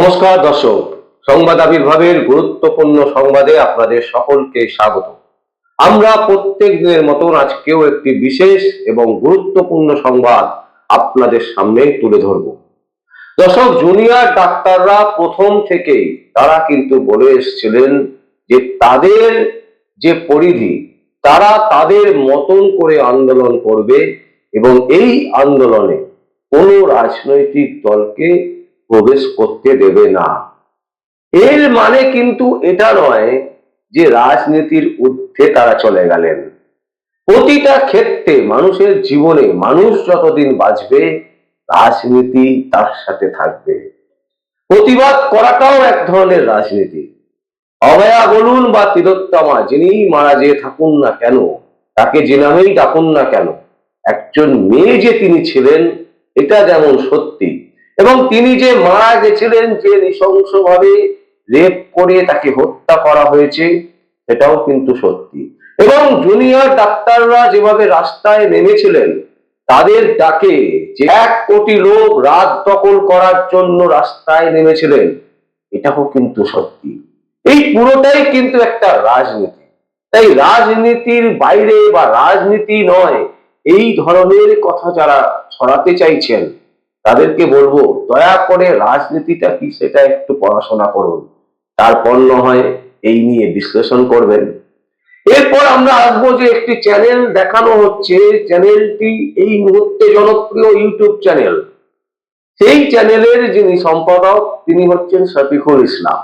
নমস্কার, দর্শক। সংবাদ আবির্ভাবের গুরুত্বপূর্ণ সংবাদে আপনাদের সকলকে স্বাগত। আমরা প্রত্যেক দিনের মতন আজকেও একটি বিশেষ এবং গুরুত্বপূর্ণ সংবাদ আপনাদের সামনে তুলে ধরব। দর্শক, জুনিয়র ডাক্তাররা প্রথম থেকেই তারা কিন্তু বলে এসেছিলেন যে তাদের যে পরিধি, তারা তাদের মতন করে আন্দোলন করবে এবং এই আন্দোলনে কোনো রাজনৈতিক দলকে প্রবেশ করতে দেবে না। এর মানে কিন্তু এটা নয় যে রাজনীতির ঊর্ধ্বে তারা চলে গেলেন। প্রতিটা ক্ষেত্রে মানুষের জীবনে মানুষ যতদিন বাঁচবে, রাজনীতি তার সাথে থাকবে। প্রতিবাদ করাটাও এক ধরনের রাজনীতি। অভয়া বলুন বা তিলোত্তমা যিনি মারা যেয়ে থাকুন না কেন, তাকে যে নামেই ডাকুন না কেন, একজন মেয়ে যে তিনি ছিলেন, এটা যেমন সত্যি এবং তিনি যে মারা গেছিলেন, যে নৃশংসভাবে রেপ করে তাকে হত্যা করা হয়েছে, সেটাও কিন্তু সত্যি। এবং জুনিয়র ডাক্তাররা যেভাবে রাস্তায় নেমেছিলেন, তাদের ডাকে যে এক কোটি লোক রাত দখল করার জন্য রাস্তায় নেমেছিলেন, এটাও কিন্তু সত্যি। এই পুরোটাই কিন্তু একটা রাজনীতি। তাই রাজনীতির বাইরে বা রাজনীতি নয়, এই ধরনের কথা যারা ছড়াতে চাইছেন তাদেরকে বলব, দয়া করে রাজনীতিটা কি সেটা একটু পড়াশোনা করুন। তারপর হয় এই নিয়ে বিশ্লেষণ করবেন। এরপর আমরা আসব যে একটি চ্যানেল দেখানো হচ্ছে চ্যানেলটি এই মুহূর্তে জনপ্রিয় ইউটিউব চ্যানেল সেই চ্যানেলের যিনি সম্পাদক, তিনি হচ্ছেন শফিকুল ইসলাম।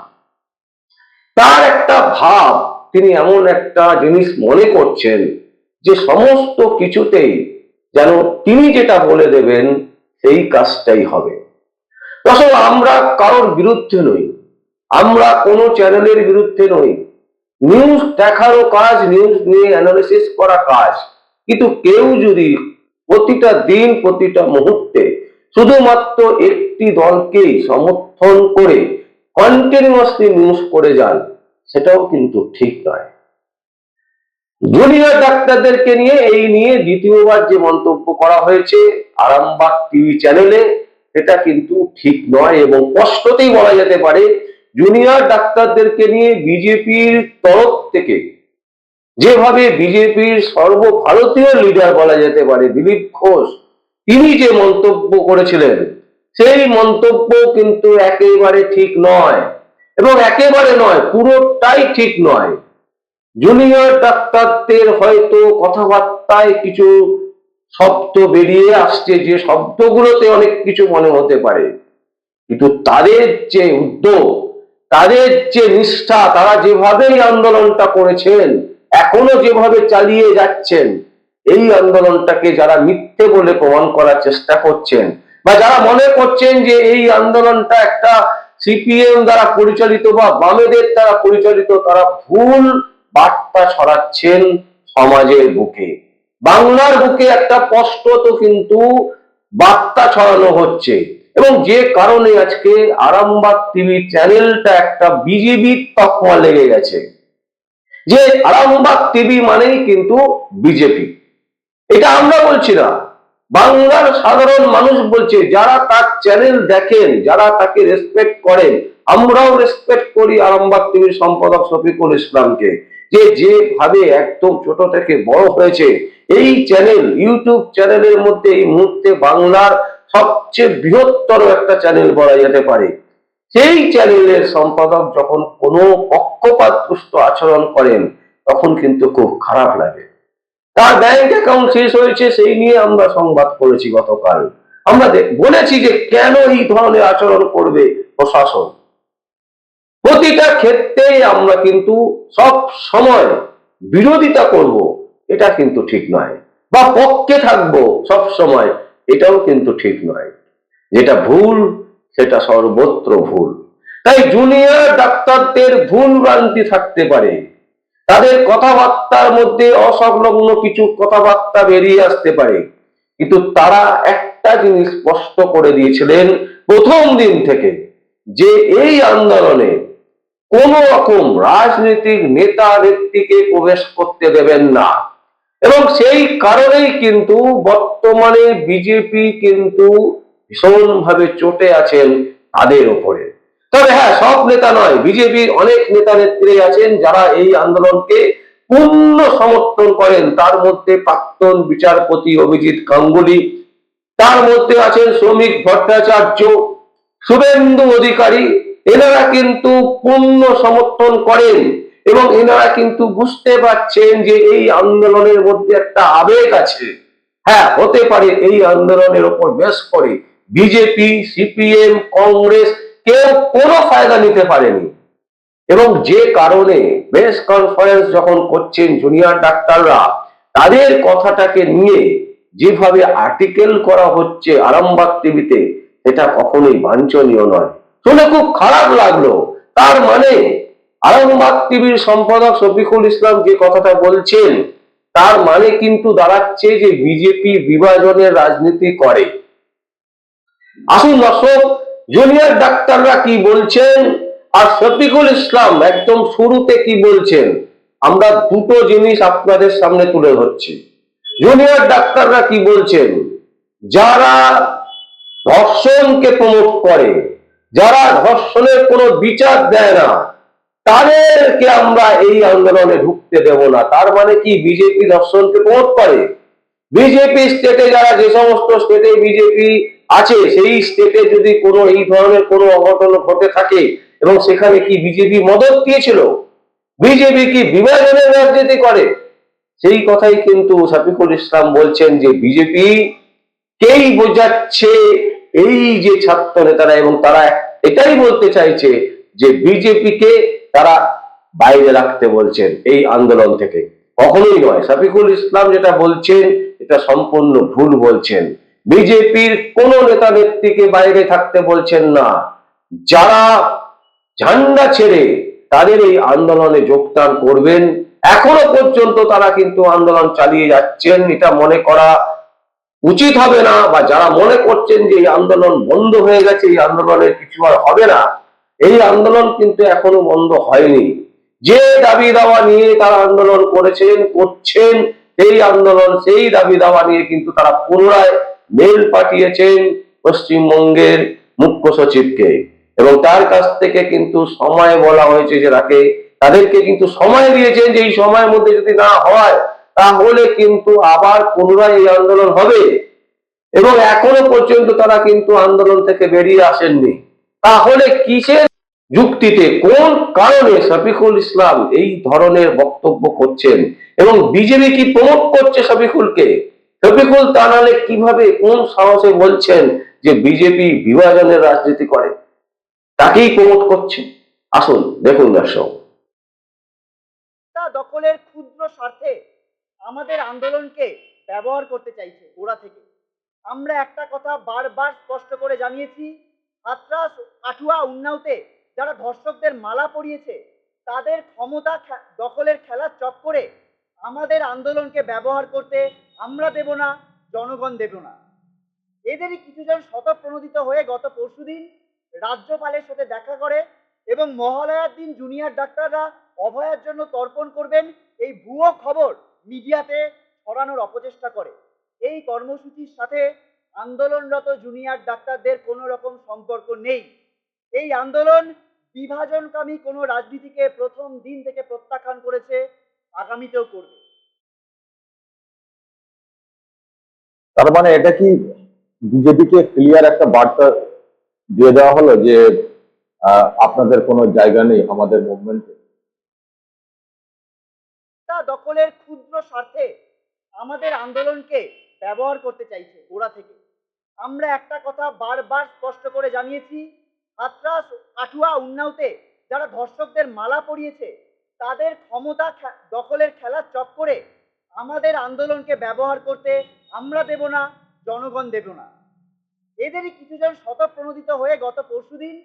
তার একটা ভাব, তিনি এমন একটা জিনিস মনে করছেন যে সমস্ত কিছুতেই যেন তিনি যেটা বলে দেবেন সেই কাজটাই হবে। আসলে আমরা কারোর বিরুদ্ধে নই। আমরা কোনো চ্যানেলের বিরুদ্ধে নই। নিউজ দেখারও কাজ নিউজ নিয়ে অ্যানালিসিস করা কাজ। কিন্তু কেউ যদি প্রতিটা দিন, প্রতিটা মুহূর্তে শুধুমাত্র একটি দলকেই সমর্থন করে কন্টিনিউয়াসলি নিউজ করে যান, সেটাও কিন্তু ঠিক নয়। জুনিয়র ডাক্তারদেরকে নিয়ে এই নিয়ে দ্বিতীয়বার যে মন্তব্য করা হয়েছে, আরামবাগ টিভি চ্যানেলে, সেটা কিন্তু ঠিক নয় এবং স্পষ্টতেই বলা যেতে পারে, জুনিয়র ডাক্তারদেরকে নিয়ে বিজেপির তরফ থেকে, যেভাবে বিজেপির সর্বভারতীয় লিডার বলা যেতে পারে, দিলীপ ঘোষ, তিনি যে মন্তব্য করেছিলেন, সেই মন্তব্য কিন্তু একেবারে ঠিক নয় এবং একেবারে নয়, পুরোটাই ঠিক নয়। জুনিয়র ডাক্তারদের হয়তো কথাবার্তায় কিছু শব্দ বেরিয়ে আসছে, যে শব্দগুলোতে অনেক কিছু মনে হতে পারে। কিন্তু তাদের যে উদ্যোগ, তাদের যে নিষ্ঠা, তারা যেভাবেই আন্দোলনটা করেছেন, এখনও যেভাবে চালিয়ে যাচ্ছেন, এই আন্দোলনটাকে যারা মিথ্যে বলে প্রমাণ করার চেষ্টা করছেন, বা যারা মনে করছেন যে এই আন্দোলনটা একটা সিপিএম দ্বারা পরিচালিত বা বামেদের দ্বারা পরিচালিত, তারা ভুল বার্তা ছড়াচ্ছেন সমাজের বুকে। বাংলার বুকে একটা স্পষ্টত কিন্তু বার্তা ছড়ানো হচ্ছে। এবং যে কারণে আজকে আরামবাগ টিভি চ্যানেলটা একটা বিজেপি তকমা লেগে গেছে। যে আরামবাগ টিভি মানেই কিন্তু বিজেপি। এটা আমরা বলছি না। বাংলার সাধারণ মানুষ বলছে, যারা তার চ্যানেল দেখেন, যারা তাকে রেসপেক্ট করেন, আমরাও রেসপেক্ট করি আরামবাগ টিভির সম্পাদক শফিকুল ইসলামকে। যে যেভাবে একদম ছোট থেকে বড় হয়েছে, এই চ্যানেল ইউটিউব চ্যানেলের মধ্যে এই মুহূর্তে বাংলার সবচেয়ে বৃহত্তর একটা চ্যানেল বলা যেতে পারে। সেই চ্যানেলের সম্পাদক যখন কোনো পক্ষপাতদুষ্ট আচরণ করেন, তখন কিন্তু খুব খারাপ লাগে। তার ব্যাংক অ্যাকাউন্ট শেষ হয়েছে, সেই নিয়ে আমরা সংবাদ করেছি গতকাল। আমরা বলেছি যে কেন এই ধরনের আচরণ করবে প্রশাসন? প্রতিটা ক্ষেত্রেই আমরা কিন্তু সব সময় বিরোধিতা করব, এটা কিন্তু ঠিক নয়। বা পক্ষে থাকব সব সময়, এটাও কিন্তু ঠিক নয়। যেটা ভুল, সেটা সর্বত্র ভুল। তাই জুনিয়র ডাক্তারদের ভুল ভ্রান্তি থাকতে পারে। তাদের কথাবার্তার মধ্যে অসংলগ্ন কিছু কথাবার্তা বেরিয়ে আসতে পারে। কিন্তু তারা একটা জিনিস স্পষ্ট করে দিয়েছিলেন প্রথম দিন থেকে, যে এই আন্দোলনে কোন রকম রাজনৈতিক নেতা নেত্রীকে প্রবেশ করতে দেবেন না। এবং সেই কারণেই কিন্তু বর্তমানে বিজেপি কিন্তু ভীষণভাবে চটে আছেন তাদের ওপরে তবে হ্যাঁ সব নেতা নয়, বিজেপির অনেক নেতা নেত্রী আছেন যারা এই আন্দোলনকে পূর্ণ সমর্থন করেন। তার মধ্যে প্রাক্তন বিচারপতি অভিজিৎ গাঙ্গুলি, তার মধ্যে আছেন শ্রমিক ভট্টাচার্য, শুভেন্দু অধিকারী এনারা কিন্তু পূর্ণ সমর্থন করেন এবং এনারা কিন্তু বুঝতে পারছেন যে এই আন্দোলনের মধ্যে একটা আবেগ আছে। হ্যাঁ হতে পারে এই আন্দোলনের ওপর বেশ করে বিজেপি, সিপিএম, কংগ্রেস কেউ কোনো ফায়দা নিতে পারেনি। এবং যে কারণে প্রেস কনফারেন্স যখন করছেন জুনিয়র ডাক্তাররা, তাদের কথাটাকে নিয়ে যেভাবে আর্টিকেল করা হচ্ছে আরামবাগ টিভিতে এটা কখনোই বাঞ্ছনীয় নয়। শুনে খুব খারাপ লাগল। তার মানে আরামবাগ টিভির সম্পাদক শফিকুল ইসলাম যে কথাটা বলছেন, তার মানে কিন্তু দাঁড়াচ্ছে যে বিজেপি বিভাজনের রাজনীতি করে। আসুন দর্শক জুনিয়র ডাক্তাররা কি বলছেন আর শফিকুল ইসলাম একদম শুরুতে কি বলছেন, আমরা দুটো জিনিস আপনাদের সামনে তুলে ধরছি। জুনিয়র ডাক্তাররা কি বলছেন, যারা ধর্ষণকে প্রমোট করে যারা ধর্ষণের কোনো বিচার দেয় না, তাদেরকে আমরা এই আন্দোলনে ঢুকতে দেব না। তার মানে কি? বিজেপি ধর্ষণকে প্রমোট করে। বিজেপি স্টেটে যারা যে সমস্ত স্টেটে বিজেপি আছে, সেই স্টেটে যদি কোনো এই ধরনের কোনো অঘটন ঘটে থাকে, এবং সেখানে কি বিজেপি মদত দিয়েছিল? বিজেপি কি বিভাজনের রাজনীতি করে? সেই কথাই কিন্তু সাফিকুল ইসলাম বলছেন যে বিজেপি কেই বোঝাচ্ছে এই যে ছাত্র নেতারা এবং তারা এটাই বলতে চাইছে যে বিজেপিকে তারা বাইরে রাখতে বলছেন এই আন্দোলন থেকে। কখনোই নয়। শফিকুল ইসলাম যেটা বলছেন, এটা সম্পূর্ণ ভুল বলছেন। বিজেপির কোন নেতা নেত্রীকে বাইরে থাকতে বলছেন না। যারা ঝান্ডা ছেড়ে তাদের এই আন্দোলনে যোগদান করবেন, এখনও পর্যন্ত তারা কিন্তু আন্দোলন চালিয়ে যাচ্ছেন, এটা মনে করা উচিত হবে না, বা যারা মনে করছেন যে এই আন্দোলন বন্ধ হয়ে গেছে, এই আন্দোলনের কিছু আর হবে না, এই আন্দোলন কিন্তু এখনও বন্ধ হয়নি। যে দাবি দাওয়া নিয়ে তারা আন্দোলন করেছেন, করছেন, সেই আন্দোলন, সেই দাবি দাওয়া নিয়ে কিন্তু তারা পুনরায় মেল পাঠিয়েছেন পশ্চিমবঙ্গের মুখ্য সচিবকে। এবং তার কাছ থেকে কিন্তু সময় বলা হয়েছে যে তাকে, তাদেরকে কিন্তু সময় দিয়েছেন যে এই সময়ের মধ্যে যদি না হয় তাহলে কিন্তু আবার পুনরায় এই আন্দোলন হবে। এবং এখনও পর্যন্ত তারা কিন্তু আন্দোলন থেকে বেরিয়ে আসেননি। তাহলে কিসের যুক্তিতে, কোন কারণে শফিকুল ইসলাম এই ধরনের বক্তব্য করছেন? এবং বিজেপি কি প্রমোট করছে শফিকুলকে? শফিকুল তা নাহলে কীভাবে, কোন সাহসে বলছেন যে বিজেপি বিভাজনের রাজনীতি করে? তাকেই প্রমোট করছে। আসুন, দেখুন দর্শক। দখলের ক্ষুদ্র স্বার্থে আমাদের আন্দোলনকে ব্যবহার করতে চাইছে গোড়া থেকে। আমরা একটা কথা বারবার স্পষ্ট করে জানিয়েছি, হাতরাস কাঠুয়া উন্নাওতে যারা ধর্ষকদের মালা পরিয়েছে, তাদের ক্ষমতা দখলের খেলার চক্করে আমাদের আন্দোলনকে ব্যবহার করতে আমরা দেব না, জনগণ দেব না। এদেরই কিছুজন শতপ্রণোদিত হয়ে গত পরশুদিন রাজ্যপালের সাথে দেখা করে এবং মহালয়ার দিন জুনিয়র ডাক্তাররা অভয়ার জন্য তর্পণ করবেন এই ভুয়ো খবর মিডিয়াতে ছড়ানোর অপচেষ্টা করে। এই কর্মসূচির সাথে আন্দোলনরত জুনিয়র ডাক্তারদের কোনো রকম সম্পর্ক নেই। এই আন্দোলন বিভাজনকামী কোনো রাজনীতিকে প্রথম দিন থেকে প্রত্যাখ্যান করেছে, আগামীতেও করবে। তার মানে এটা কি বিজেপিকে ক্লিয়ার একটা বার্তা দিয়ে দেওয়া হলো যে আপনাদের কোনো জায়গা নেই আমাদের মুভমেন্টে দখলের ক্ষুদ্র স্বার্থে আমাদের আন্দোলনকে ব্যবহার করতে চাইছে ওরা থেকে। আমরা একটা কথা বারবার স্পষ্ট করে জানিয়েছি হাতরাস কাঠুয়া উন্নাওতে যারা ধর্ষকদের মালা পরিয়েছে তাদের ক্ষমতা দখলের খেলার চক্করে আমাদের আন্দোলনকে ব্যবহার করতে আমরা দেব না জনগণ দেব না আহ, আপনাদের কোনো জায়গা নেই আমাদের মুভমেন্টে তা দখলের ক্ষুদ্র স্বার্থে আমাদের আন্দোলনকে ব্যবহার করতে চাইছে ওরা থেকে আমরা একটা কথা বারবার স্পষ্ট করে জানিয়েছি হাতরাস কাঠুয়া উন্নাওতে যারা ধর্ষকদের মালা পরিয়েছে তাদের ক্ষমতা খে- দখলের খেলার চক্করে আমাদের আন্দোলনকে ব্যবহার করতে আমরা দেব না জনগণ দেব না। এদেরই কিছুজন শতপ্রণোদিত হয়ে গত পরশুদিন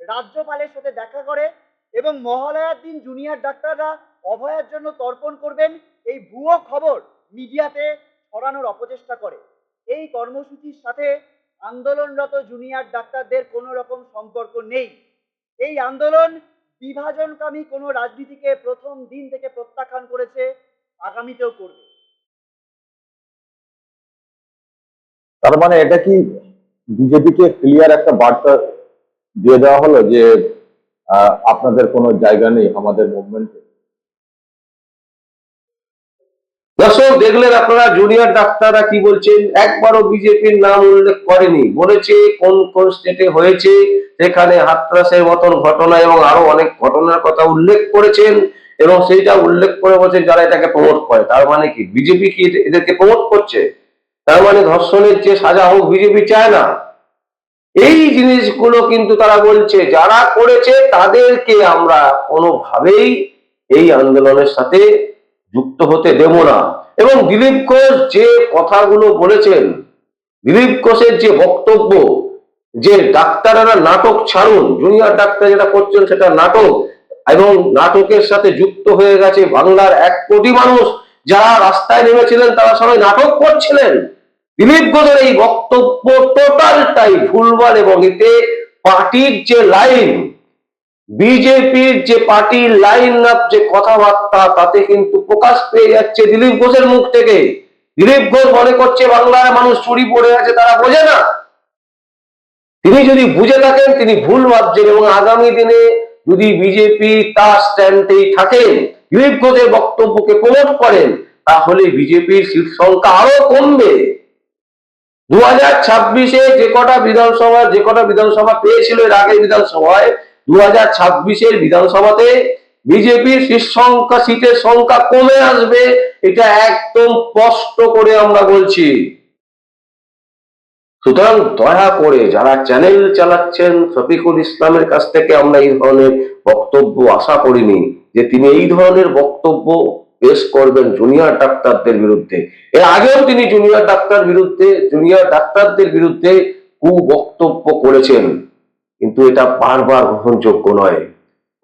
রাজ্যপালের সাথে দেখা করে এবং মহালয়ার দিন জুনিয়র ডাক্তাররা অভয়ার জন্য তর্পণ করবেন এই ভুয়ো খবর মিডিয়াতে ছড়ানোর অপচেষ্টা করে। এই কর্মসূচির সাথে আন্দোলনরত জুনিয়র ডাক্তারদের কোনো রকম সম্পর্ক নেই। এই আন্দোলন বিভাজনকামী কোনো রাজনীতিকে প্রথম দিন থেকে প্রত্যাখ্যান করেছে, আগামীতেও করবে। তার মানে এটা কি বিজেপিকে ক্লিয়ার একটা বার্তা দিয়ে দেওয়া হলো যে আপনাদের কোনো জায়গা নেই আমাদের মুভমেন্টে দর্শক, দেখলেন আপনারা জুনিয়র ডাক্তাররা কি বলছেন? একবারও বিজেপির নাম উল্লেখ করেনি। বলেছে কোন কোন স্টেটে হয়েছে, সেখানে হাতরাসের মতন ঘটনা এবং আরও অনেক ঘটনার কথা উল্লেখ করেছেন এবং সেইটা উল্লেখ করে বলছেন যারা এটাকে প্রমোট করে। তার মানে কি? বিজেপি কি এদেরকে প্রমোট করছে? তার মানে ধর্ষণের যে সাজা হোক, বিজেপি চায় না। এই জিনিসগুলো কিন্তু তারা বলছে, যারা করেছে তাদেরকে আমরা কোনোভাবেই এই আন্দোলনের সাথে যুক্ত হতে দেব না। এবং দিলীপ ঘোষ যে কথাগুলো বলেছেন, দিলীপ ঘোষের যে বক্তব্য, যে ডাক্তারেরা নাটক ছাড়ুন, জুনিয়র ডাক্তার যেটা করছেন সেটা নাটক, এবং নাটকের সাথে যুক্ত হয়ে গেছে বাংলার এক কোটি মানুষ, যারা রাস্তায় নেমেছিলেন তারা সবাই নাটক করছিলেন। দিলীপ ঘোষের এই বক্তব্য টোটালটাই ভুলভাল এবং এতে পার্টির যে লাইন বিজেপির যে পার্টির লাইন আপ যে কথাবার্তা, তাতে কিন্তু প্রকাশ পেয়ে যাচ্ছে দিলীপ ঘোষের মুখ থেকে। দিলীপ ঘোষ মনে করছে বাংলার মানুষ চুরি পড়ে আছে, তারা বোঝে না। তিনি যদি বুঝে থাকেন, তিনি ভুল ভাবছেন এবং আগামী দিনে যদি বিজেপি তার স্ট্যান্ডেই থাকেন দিলীপ ঘোষের বক্তব্যকে প্রমোট করেন, তাহলে বিজেপির সিট সংখ্যা আরও কমবে। দু হাজার ছাব্বিশে যে কটা বিধানসভা, যে কটা বিধানসভা পেয়েছিল এর আগের বিধানসভায় দু হাজার ছাব্বিশের বিধানসভাতে বিজেপির সংখ্যা সিটের সংখ্যা কমে আসবে, এটা একদম স্পষ্ট করে আমরা বলছি। সুতরাং দয়া করে যারা চ্যানেল চালাচ্ছেন শফিকুল ইসলামের কাছ থেকে আমরা এই ধরনের বক্তব্য আশা করিনি যে তিনি এই ধরনের বক্তব্য পেশ করবেন জুনিয়র ডাক্তারদের বিরুদ্ধে। এর আগেও তিনি জুনিয়র ডাক্তার বিরুদ্ধে, জুনিয়র ডাক্তারদের বিরুদ্ধে কু বক্তব্য করেছেন। কিন্তু এটা বারবার গ্রহণযোগ্য নয়।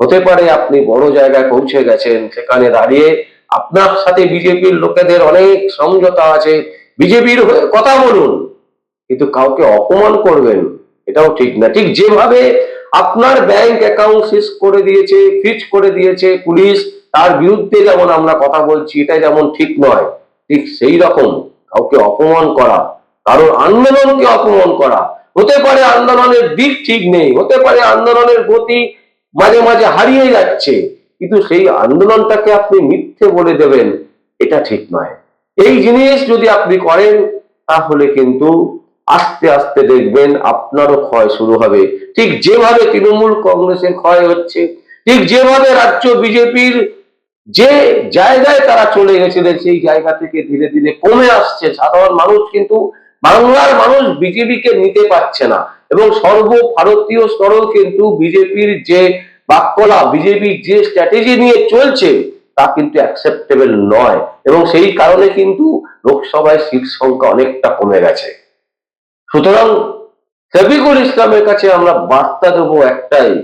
হতে পারে আপনি বড় জায়গায় পৌঁছে গেছেন, সেখানে দাঁড়িয়ে আপনার সাথে বিজেপির লোকেদের অনেক সমঝোতা আছে, বিজেপির হয়ে কথা বলুন, কিন্তু কাউকে অপমান করবেন, এটাও ঠিক না। ঠিক যেভাবে আপনার ব্যাংক অ্যাকাউন্ট শেষ করে দিয়েছে, ফিজ করে দিয়েছে পুলিশ, তার বিরুদ্ধে যেমন আমরা কথা বলছি এটা যেমন ঠিক নয়, ঠিক সেই রকম কাউকে অপমান করা, কারোর আন্দোলনকে অপমান করা হতে পারে আন্দোলনের দিক ঠিক নেই, হতে পারে আন্দোলনের গতি মাঝে মাঝে হারিয়ে যাচ্ছে, কিন্তু সেই আন্দোলনটাকে আপনি মিথ্যে বলে দেবেন, এটা ঠিক নয়। এই জিনিস যদি আপনি করেন, তাহলে কিন্তু আস্তে আস্তে দেখবেন আপনারও ক্ষয় শুরু হবে। ঠিক যেভাবে তৃণমূল কংগ্রেসের ক্ষয় হচ্ছে, ঠিক যেভাবে রাজ্য বিজেপির যে জায়গায় তারা চলে গেছিলেন, সেই জায়গা থেকে ধীরে ধীরে কমে আসছে। সাধারণ মানুষ কিন্তু বাংলার মানুষ বিজেপিকে নিতে পারছে না। এবং সর্বভারতীয় স্তরেও কিন্তু বিজেপির যে বাক্যলা বিজেপির যে স্ট্র্যাটেজি নিয়ে চলছে, তা কিন্তু অ্যাকসেপ্টেবল নয়। এবং সেই কারণে কিন্তু লোকসভায় সিট সংখ্যা অনেকটা কমে গেছে। সুতরাং শফিকুল ইসলামের কাছে আমরা বার্তা দেবো একটাই।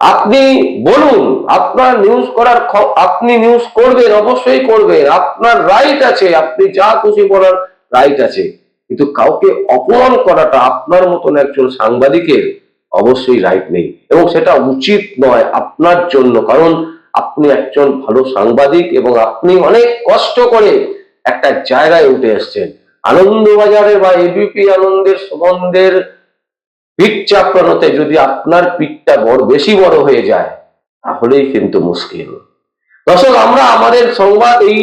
আপনি বলুন, আপনার নিউজ করার আপনি নিউজ করবেন, অবশ্যই করবেন। আপনার রাইট আছে, আপনি যা খুশি বলার রাইট আছে। কিন্তু কাউকে অপমান করাটা আপনার মতন একজন সাংবাদিকের অবশ্যই রাইট নেই। এবং সেটা উচিত নয় আপনার জন্য, কারণ আপনি একজন ভালো সাংবাদিক এবং আপনি অনেক কষ্ট করে একটা জায়গায় উঠে এসছেন। আনন্দবাজারের বা এবিপি আনন্দের সম্বন্ধের পিঠ চাপড়ানোতে যদি আপনার পিঠটা বড় বেশি বড় হয়ে যায়, তাহলেই কিন্তু মুশকিল। দর্শক, আমরা আমাদের সংবাদ এই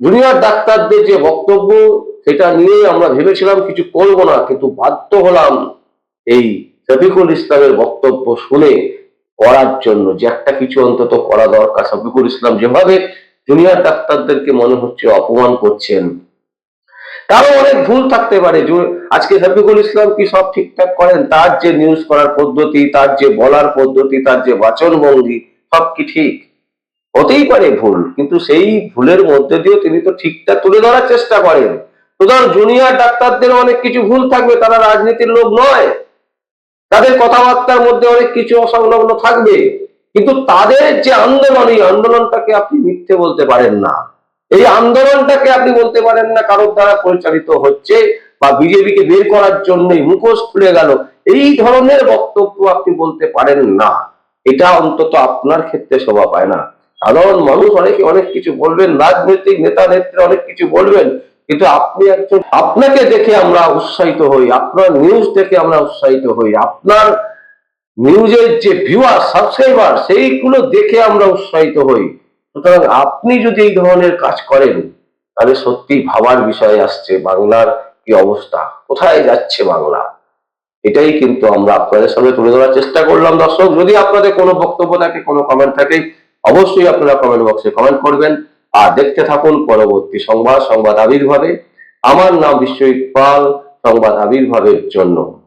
জুনিয়র ডাক্তারদের যে বক্তব্য, সেটা নিয়ে আমরা ভেবেছিলাম, কিছু করব না, কিন্তু বাধ্য হলাম এই শফিকুল ইসলামের বক্তব্য শুনে করার জন্য, যে একটা কিছু অন্তত করা দরকার। শফিকুল ইসলাম যেভাবে জুনিয়র ডাক্তারদেরকে মনে হচ্ছে অপমান করছেন, তারও অনেক ভুল থাকতে পারে। আজকে শফিকুল ইসলাম কি সব ঠিকঠাক করেন? তার যে নিউজ করার পদ্ধতি, তার যে বলার পদ্ধতি, তার যে বাচন ভঙ্গি সব কি ঠিক? হতেই পারে ভুল, কিন্তু সেই ভুলের মধ্যে দিয়ে তিনি তো ঠিকঠাক তুলে ধরার চেষ্টা করেন। সুতরাং জুনিয়র ডাক্তারদের অনেক কিছু ভুল থাকবে, তারা রাজনীতির লোক নয়। তাদের কথাবার্তার মধ্যে অনেক কিছু অসংলগ্ন থাকবে। কিন্তু তাদের যে আন্দোলন, এই আন্দোলনটাকে আপনি মিথ্যে বলতে পারেন না। এই আন্দোলনটাকে আপনি বলতে পারেন না কারোর দ্বারা পরিচালিত হচ্ছে বা বিজেপিকে বের করার জন্যই মুখোশ খুলে গেল। এই ধরনের বক্তব্য আপনি বলতে পারেন না। এটা অন্তত আপনার ক্ষেত্রে শোভা পায় না। সাধারণ মানুষ অনেকে অনেক কিছু বলবেন, রাজনৈতিক নেতা, নেত্রী অনেক কিছু বলবেন, কিন্তু আপনি একজন, আপনাকে দেখে আমরা উৎসাহিত হই, আপনার নিউজ দেখে আমরা উৎসাহিত হই, আপনার নিউজের যে ভিউয়ার সাবস্ক্রাইবার সেইগুলো দেখে আমরা উৎসাহিত হই। সুতরাং আপনি যদি এই ধরনের কাজ করেন, তাহলে সত্যি ভাবার বিষয় আসছে, বাংলার কি অবস্থা? কোথায় যাচ্ছে বাংলা? এটাই কিন্তু আমরা আপনাদের সামনে তুলে ধরার চেষ্টা করলাম। দর্শক, যদি আপনাদের কোনো বক্তব্য থাকে, কোনো কমেন্ট থাকে অবশ্যই আপনারা কমেন্ট বক্সে কমেন্ট করবেন। আর দেখতে থাকুন পরবর্তী সংবাদ সংবাদ আবির্ভাবে। আমার নাম বিশ্বজিৎ পাল, সংবাদ আবির্ভাবের জন্য।